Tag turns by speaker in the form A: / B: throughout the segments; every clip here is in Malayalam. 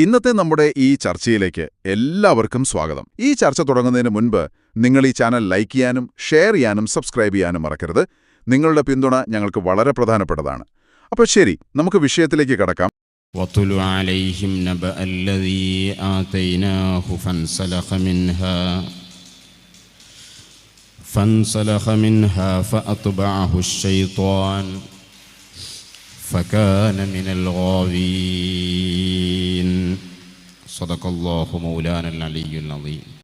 A: ഇന്നത്തെ നമ്മുടെ ഈ ചർച്ചയിലേക്ക് എല്ലാവർക്കും സ്വാഗതം ഈ ചർച്ച തുടങ്ങുന്നതിന് മുൻപ് നിങ്ങൾ ഈ ചാനൽ ലൈക്ക് ചെയ്യാനും ഷെയർ ചെയ്യാനും സബ്സ്ക്രൈബ് ചെയ്യാനും മറക്കരുത് നിങ്ങളുടെ പിന്തുണ ഞങ്ങൾക്ക് വളരെ പ്രധാനപ്പെട്ടതാണ് അപ്പോൾ ശരി നമുക്ക് വിഷയത്തിലേക്ക് കടക്കാം
B: واتل عليهم نبأ الذي آتيناه فانسلخ منها فانسلخ منها فأتبعه الشيطان فكان من الغاوين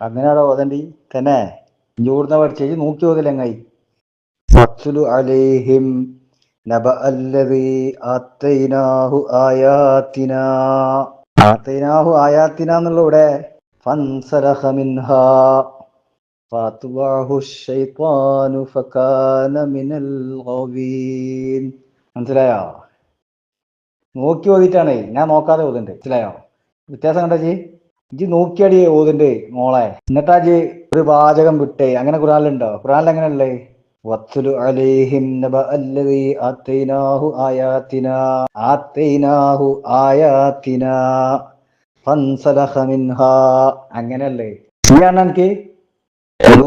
C: അങ്ങനെയാണോ ഓതണ്ടി തന്നെ. ഇഞ്ചൂർന്ന പഠിച്ചേച്ച് നോക്കി ഓതിലെങ്ങായി ഫത്ലു അലൈഹിം നബ ഫകാന മിനൽ ഗവീൻ മനസ്സിലായോ? നോക്കി ഓതിട്ടാണേ ഞാൻ നോക്കാതെ ഓതുണ്ട് മനസ്സിലായോ? വ്യത്യാസം കണ്ടാ ജി? ഇജ് നോക്കിയടി ഓതിന്റെ മോളെ. എന്നിട്ടാ ജി ഒരു വാചകം വിട്ടേ. അങ്ങനെ ഖുറാനിലുണ്ടോ ഖുറാനിൽ എങ്ങനെയല്ലേ വത്ലു അലൈഹിം നബ അങ്ങനെയല്ലേ? ഇനിയാണ് എനിക്ക്?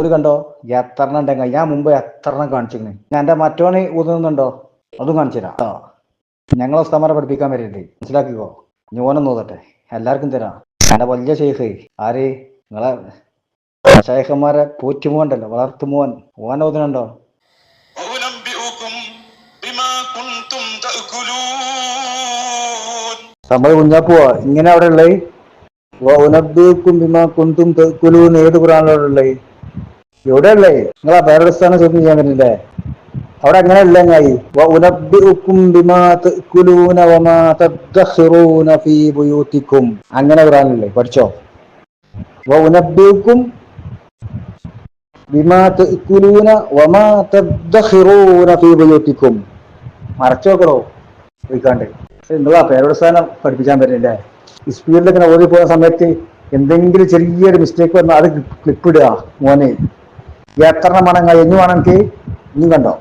C: ഒരു കണ്ടോ? എത്രണ്ണം ഉണ്ടെങ്കിൽ ഞാൻ മുമ്പ് എത്രണ്ണം കാണിച്ചിരുന്നു. ഞാൻ എന്റെ മറ്റോണി ഊതുന്നുണ്ടോ അതും കാണിച്ചു തരാം ഞങ്ങളെ ഉസ്താമാരെ പഠിപ്പിക്കാൻ വരണ്ടേ മനസ്സിലാക്കിക്കോ? ഞാനൊന്നും നോക്കട്ടെ എല്ലാവർക്കും തരാം. എന്റെ വലിയ ഷെയ്ഖ് ആര്? നിങ്ങളെ ഷെയ്ഖന്മാരെ പോറ്റുമോണ്ടല്ലോ വളർത്തുമോൻ. ഓൻ ഓതുന്നുണ്ടോ നമ്മൾ കുഞ്ഞാപ്പുവാ ഇങ്ങനെ അവിടെ ഉള്ളത് കുന്തും ഏത് ഖുറാനിലോടുള്ളത് എവിടെയല്ലേ നിങ്ങളാ പേരടിസ്ഥാനം ചോദ്യം ചെയ്യാൻ പറ്റില്ലേ? അവിടെ അങ്ങനെ ഇല്ലങ്ങായി ഉനബിക്കും ബിമാ തെക്കുലൂന വമാ തദ്ദഖിറൂന ഫീ ബുയൂത്തിക്കും. അങ്ങനെ ഖുറാനില്ലേ? പഠിച്ചോ? ബുയൂത്തിക്കും. മറച്ചു നോക്കണോ പോയിക്കാണ്ട്. നിങ്ങളാ പേരോട് സ്ഥാനം പഠിപ്പിക്കാൻ പറ്റില്ലേ? സ്പീഡിൽ ഇങ്ങനെ ഓടി പോകുന്ന സമയത്ത് എന്തെങ്കിലും ചെറിയൊരു മിസ്റ്റേക്ക് വന്നാൽ അത് ക്ലിപ്പിടുക മോനെ. എത്ര മണങ്ങ എന്ന് വേണമെങ്കിൽ ഇനി കണ്ടോ?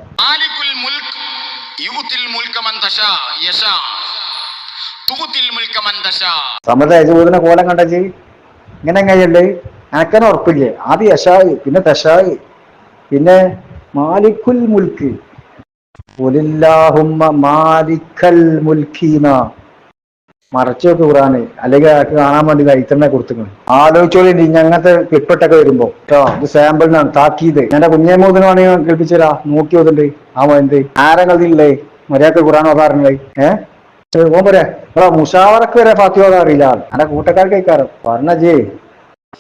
C: സമത യജൂദിന കോലം കണ്ടജി ഇങ്ങനെ എങ്ങനെയല്ലേ അനക്കനെ ഉറപ്പില്ലേ? ആദ്യം യശായി പിന്നെ തശായി പിന്നെ മാലിക്കുൽ മുൽക്ക്. മാലിക്കൽ മുൽക്കീന. മറച്ചോക്ക് ഖുറാന് അല്ലെങ്കിൽ അയാൾക്ക് കാണാൻ വേണ്ടി കൈത്തന്നെ കൊടുത്തിട്ടു ആലോചിച്ചോളി ഇനി ഞങ്ങത്തെ ക്ലിപ്പിട്ടൊക്കെ വരുമ്പോ. ഇത് സാമ്പിളിനാണ് താക്കീത്. എന്റെ കുഞ്ഞേമോദിനാണെങ്കിൽ കേൾപ്പിച്ചരാ നോക്കി നോക്കുന്നുണ്ട് ആ എന്ത്? ആരങ്ങളില്ലേ? മര്യാദയ്ക്ക് ഖുറാൻ ഓതാറുണ്ട് ഏഹ് ഓൻ പറയാ എടാ മുഷാവറക്ക് വരെ ഫാത്തി ഓതാറില്ല അറിയില്ല. എന്റെ കൂട്ടക്കാർക്ക് കഴിക്കാറ് പറഞ്ഞ ജേ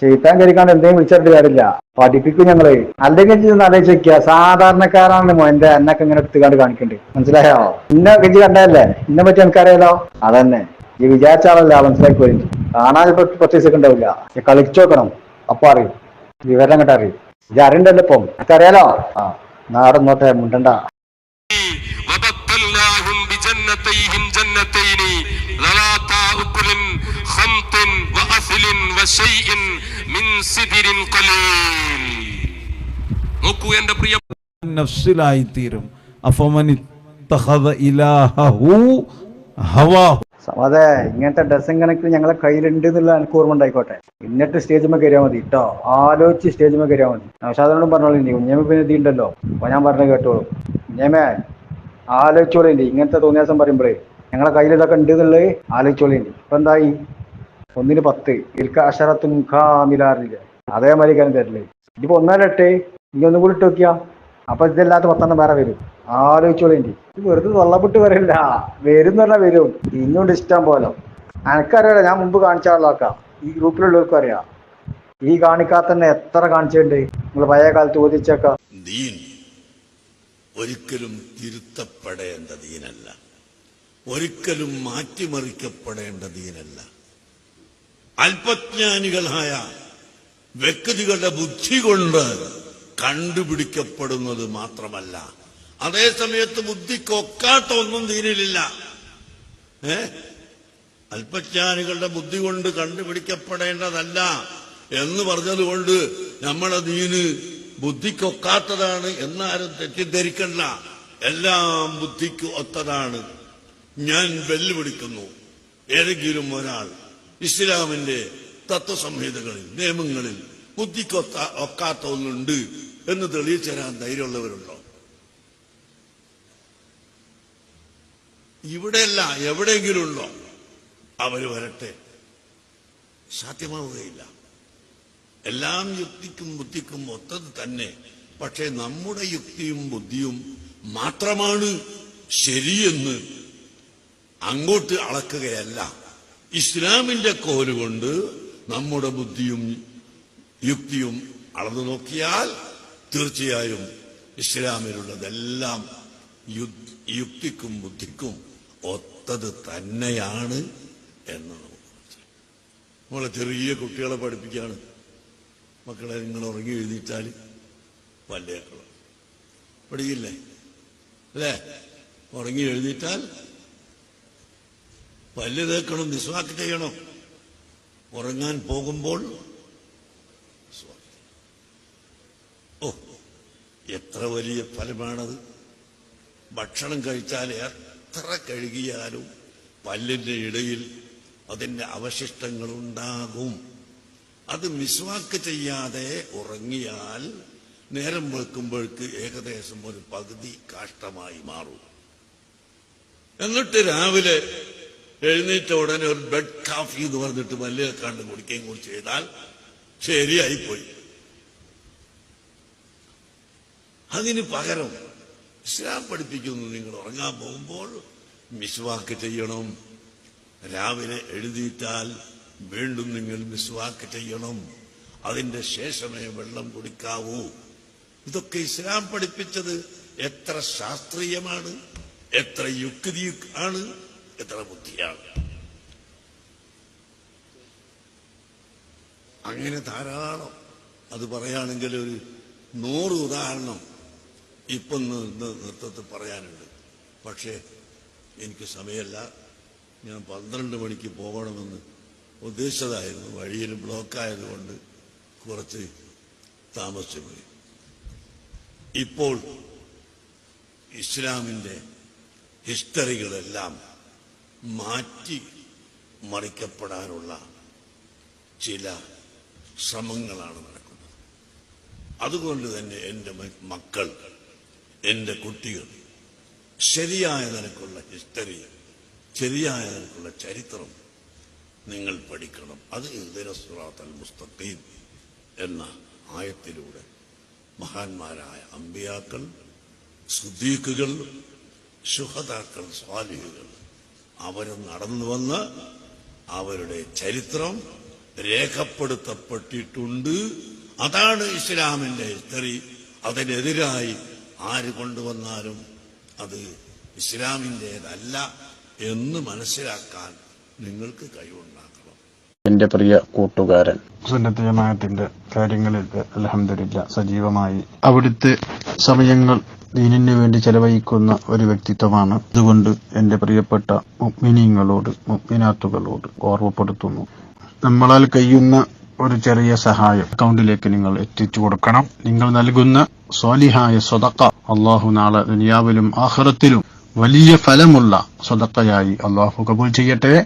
C: ചെയ്ത്താൻ കരിക്കാണ്ട് എന്തെങ്കിലും വിളിച്ചിട്ട് കാര്യമില്ല. പഠിപ്പിക്കും ഞങ്ങൾ. അല്ലെങ്കിൽ ചെന്ന് ആലോചിക്കുക സാധാരണക്കാരാണ് എന്റെ എന്നൊക്കെ ഇങ്ങനെ എടുത്തുകാണ്ട് കാണിക്കണ്ട്. മനസ്സിലായോ? ഇന്ന ഗജി കണ്ടതല്ലേ? ഇന്നെ പറ്റി എനിക്കറിയാലോ? അതന്നെ. ഈ വിചാരിച്ച ആളല്ല മനസ്സിലാക്കി വരും കാണാൻ ഇപ്പൊ സെക്കൻഡ് ഉണ്ടാവില്ല. കളിച്ചു നോക്കണം. അപ്പൊ അറിയും. വിവരം കേട്ടറിയും ഇത് അറിയണ്ടല്ലോ ഇപ്പം. എനിക്കറിയാലോ? ആ നാടന്നോട്ടെ മുണ്ടണ്ട.
D: وأثل وشيء من سدر قليل നോക്കൂ എന്റെ പ്രിയ
E: നഫ്സിലായിത്തീരും അഫമനി തഖദ ഇലാഹഹു ഹവാഹു
C: അതെ ഇങ്ങനത്തെ ഡസൻ കണക്കിന് ഞങ്ങളെ കയ്യിലുണ്ട് എന്നുള്ള എനിക്ക് ഓർമ്മ ഉണ്ടായിക്കോട്ടെ എന്നിട്ട് സ്റ്റേജിൽ കയറിയാൽ മതി കേട്ടോ ആലോചിച്ച് സ്റ്റേജിൽ കയറിയാൽ മതി നൗഷാദിനോടും പറഞ്ഞോളൂ ഇനി കുഞ്ഞേമ പിന്നെ ഇത് ഉണ്ടല്ലോ അപ്പൊ ഞാൻ പറഞ്ഞ കേട്ടോളൂ കുഞ്ഞേമേ ആലോചിച്ചോളേണ്ടി ഇങ്ങനത്തെ തോന്നിയാസം പറയുമ്പോഴേ ഞങ്ങളെ കയ്യിൽ ഇതൊക്കെ ഉണ്ട് എന്നുള്ളത് ആലോചിച്ചോളേണ്ടി ഇപ്പൊ എന്തായി ഒന്നിന് പത്ത്. ഇൽക്ക അഷറത്തും കാമിലാറില്ല അതേമാതിരി കാര്യം തരില്ലേ ഇതിപ്പോ ഒന്നാലെട്ട് ഇനി ഒന്നും കൂടി ഇട്ട് നോക്കിയാ. അപ്പൊ ഇതല്ലാത്ത പത്തെണ്ണം വേറെ വരും. ആലോചിച്ചോളേണ്ടി ഇത് വെറുതെ തൊള്ളപ്പെട്ട് വരില്ല വരും എന്ന് പറഞ്ഞാൽ വരും. ഇന്നുകൊണ്ട് ഇഷ്ടം പോലെ. എനിക്കറിയാലോ ഞാൻ മുമ്പ് കാണിച്ച ആളാക്കാം ഈ ഗ്രൂപ്പിലുള്ളവർക്കും അറിയാം. ഈ കാണിക്കാത്ത തന്നെ എത്ര കാണിച്ചിട്ടുണ്ട്. നിങ്ങൾ പഴയ കാലത്ത് ചോദിച്ചേക്കാം
F: ഒരിക്കലും തിരുത്തപ്പെടേണ്ട ദീനല്ല. ഒരിക്കലും മാറ്റിമറിക്കപ്പെടേണ്ട ദീനല്ല. അല്പജ്ഞാനികളായ വ്യക്തികളുടെ ബുദ്ധി കൊണ്ട് കണ്ടുപിടിക്കപ്പെടുന്നത് മാത്രമല്ല. അതേ സമയത്ത് ബുദ്ധിക്കൊക്കാത്ത ഒന്നും തീരിലില്ല ഏ? അല്പജ്ഞാനികളുടെ ബുദ്ധി കൊണ്ട് കണ്ടുപിടിക്കപ്പെടേണ്ടതല്ല എന്ന് പറഞ്ഞതുകൊണ്ട് നമ്മളെ ദീന് ബുദ്ധിക്കൊക്കാത്തതാണ് എന്നാരും തെറ്റിദ്ധരിക്കണ്ട. എല്ലാം ബുദ്ധിക്ക് ഒത്തതാണ്. ഞാൻ വെല്ലുവിളിക്കുന്നു. ഏതെങ്കിലും ഒരാൾ ഇസ്ലാമിന്റെ തത്വസംഹിതകളിൽ നിയമങ്ങളിൽ ബുദ്ധിക്കൊത്ത ഒക്കാത്ത ഒന്നുണ്ട് എന്ന് തെളിയിച്ചു തരാൻ ധൈര്യമുള്ളവരുണ്ടോ? ഇവിടെയല്ല എവിടെയെങ്കിലും ഉണ്ടോ അവർ വരട്ടെ. സാധ്യമാവുകയില്ല. എല്ലാം യുക്തിക്കും ബുദ്ധിക്കും ഒത്തത് തന്നെ. പക്ഷേ നമ്മുടെ യുക്തിയും ബുദ്ധിയും മാത്രമാണ് ശരിയെന്ന് അങ്ങോട്ട് അളക്കുകയല്ല. ഇസ്ലാമിന്റെ കോലുകൊണ്ട് നമ്മുടെ ബുദ്ധിയും യുക്തിയും അളന്നു നോക്കിയാൽ തീർച്ചയായും ഇസ്ലാമിലുള്ളതെല്ലാം യുക്തിക്കും ബുദ്ധിക്കും ഒത്തത് തന്നെയാണ് എന്ന്. നമ്മളെ ചെറിയ കുട്ടികളെ പഠിപ്പിക്കുകയാണ് മക്കളെ നിങ്ങൾ ഉറങ്ങി എഴുതിയിട്ടാൽ പല്ലേക്കണം പഠിക്കില്ലേ? അല്ലേ? ഉറങ്ങി എഴുതിയിട്ടാൽ പല്ല് തേക്കണം നിസ്വാക്ക് ചെയ്യണം. ഉറങ്ങാൻ പോകുമ്പോൾ ഓ എത്ര വലിയ ഫലമാണത്. ഭക്ഷണം കഴിച്ചാൽ എത്ര കഴുകിയാലും പല്ലിന്റെ ഇടയിൽ അതിന്റെ അവശിഷ്ടങ്ങൾ ഉണ്ടാകും. അത് മിസ്വാക്ക് ചെയ്യാതെ ഉറങ്ങിയാൽ നേരം വെക്കുമ്പോഴേക്ക് ഏകദേശം ഒരു പകുതി കാഷ്ടമായി മാറും. എന്നിട്ട് രാവിലെ എഴുന്നേറ്റ ഉടനെ ഒരു ബെഡ് കാഫി എന്ന് പറഞ്ഞിട്ട് വലിയ കണ്ട് കുടിക്കുകയും കൂടി ചെയ്താൽ ശരിയായിപ്പോയി. അതിന് പകരം ഇസ്ലാം പഠിപ്പിക്കുന്നു. നിങ്ങൾ ഉറങ്ങാൻ പോകുമ്പോൾ മിസ്വാക്ക് ചെയ്യണം. രാവിലെ എഴുതിയിട്ടാൽ വീണ്ടും നിങ്ങൾ മിസ്വാക്ക് ചെയ്യണം. അതിന്റെ ശേഷമേ വെള്ളം കുടിക്കാവൂ. ഇതൊക്കെ ഇസ്ലാം പഠിപ്പിച്ചത് എത്ര ശാസ്ത്രീയമാണ് എത്ര യുക്തി ആണ് എത്ര ബുദ്ധിയാണ്? അങ്ങനെ ധാരാളം. അത് പറയുകയാണെങ്കിൽ ഒരു നൂറ് ഉദാഹരണം ഇപ്പം നൃത്തത്തിൽ പറയാനുണ്ട്. പക്ഷേ എനിക്ക് സമയമല്ല. ഞാൻ പന്ത്രണ്ട് മണിക്ക് പോകണമെന്ന് ഉദ്ദേശിച്ചതായിരുന്നു. വഴിയിൽ ബ്ലോക്കായതുകൊണ്ട് കുറച്ച് താമസിച്ചു പോയി ഇപ്പോൾ ഇസ്ലാമിന്റെ ഹിസ്റ്ററികളെല്ലാം മാറ്റി മറിക്കപ്പെടാനുള്ള ചില ശ്രമങ്ങളാണ് നടക്കുന്നത്. അതുകൊണ്ട് തന്നെ എന്റെ മക്കൾ എന്റെ കുട്ടികൾ ശരിയായ നിനക്കുള്ള ഹിസ്റ്ററി ശരിയായ നിനക്കുള്ള ചരിത്രം നിങ്ങൾ പഠിക്കണം. അത് ഇതരസുറാത്തൽ മുസ്തഖീം എന്ന ആയത്തിലൂടെ മഹാന്മാരായ അമ്പിയാക്കൾ സുദ്ദീഖുകൾ ശുഹതാക്കൾ സ്വാലിഹുകൾ അവർ നടന്നു വന്ന് അവരുടെ ചരിത്രം രേഖപ്പെടുത്തപ്പെട്ടിട്ടുണ്ട്. അതാണ് ഇസ്ലാമിന്റെ ഹിസ്റ്ററി അതിനെതിരായി ആര് കൊണ്ടുവന്നാലും അത് ഇസ്ലാമിന്റെതല്ല എന്ന് മനസ്സിലാക്കാൻ നിങ്ങൾക്ക് കഴിവുണ്ടാക്കണം.
G: എന്റെ പ്രിയ കൂട്ടുകാരൻ. സുന്നത്ത് ജമാഅത്തിന്റെ കാര്യങ്ങളിൽ അലഹമില്ല സജീവമായി അവിടുത്തെ സമയങ്ങൾ ദീനിന് വേണ്ടി ചെലവഴിക്കുന്ന ഒരു വ്യക്തിത്വമാണ്. അതുകൊണ്ട് എന്റെ പ്രിയപ്പെട്ട മുഗ്മിനിയങ്ങളോട് മുഗ്മിനാത്തുകളോട് ഓർമ്മപ്പെടുത്തുന്നു. നമ്മളാൽ കഴിയുന്ന ഒരു ചെറിയ സഹായം അക്കൗണ്ടിലേക്ക് നിങ്ങൾ എത്തിച്ചു കൊടുക്കണം. നിങ്ങൾ നൽകുന്ന സ്വാലിഹായ സ്വതക്ക അള്ളാഹു നാളെ ദുനിയാവിലും ആഹ്റത്തിലും വലിയ ഫലമുള്ള സ്വതക്കയായി അള്ളാഹു കബൂൽ ചെയ്യട്ടെ.